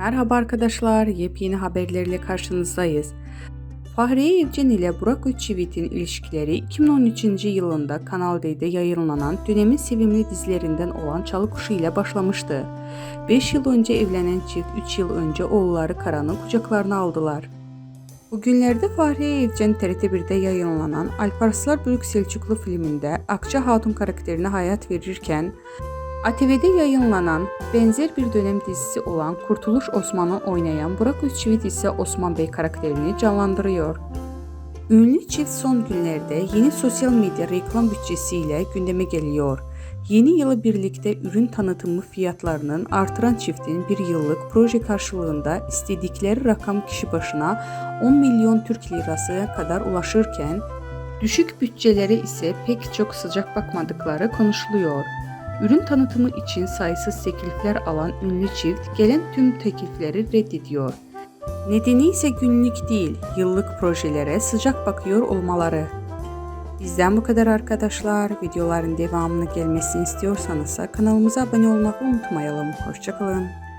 Merhaba arkadaşlar, yepyeni haberlerle karşınızdayız. Fahriye Evcen ile Burak Özçivit'in ilişkileri 2013. yılında Kanal D'de yayınlanan dönemin sevimli dizilerinden olan Çalı Kuşu ile başlamıştı. 5 yıl önce evlenen çift 3 yıl önce oğulları Karan'ı kucaklarına aldılar. Bugünlerde Fahriye Evcen TRT1'de yayınlanan Alparslan Büyük Selçuklu filminde Akça Hatun karakterine hayat verirken ATV'de yayınlanan benzer bir dönem dizisi olan Kurtuluş Osman'ı oynayan Burak Özçivit ise Osman Bey karakterini canlandırıyor. Ünlü çift son günlerde yeni sosyal medya reklam bütçesiyle gündeme geliyor. Yeni yılı birlikte ürün tanıtımı fiyatlarının artıran çiftin bir yıllık proje karşılığında istedikleri rakam kişi başına 10 milyon Türk lirası kadar ulaşırken, düşük bütçelere ise pek çok sıcak bakmadıkları konuşuluyor. Ürün tanıtımı için sayısız teklifler alan ünlü çift gelen tüm teklifleri reddediyor. Nedeni ise günlük değil, yıllık projelere sıcak bakıyor olmaları. Bizden bu kadar arkadaşlar. Videoların devamını gelmesini istiyorsanız kanalımıza abone olmayı unutmayalım. Hoşçakalın.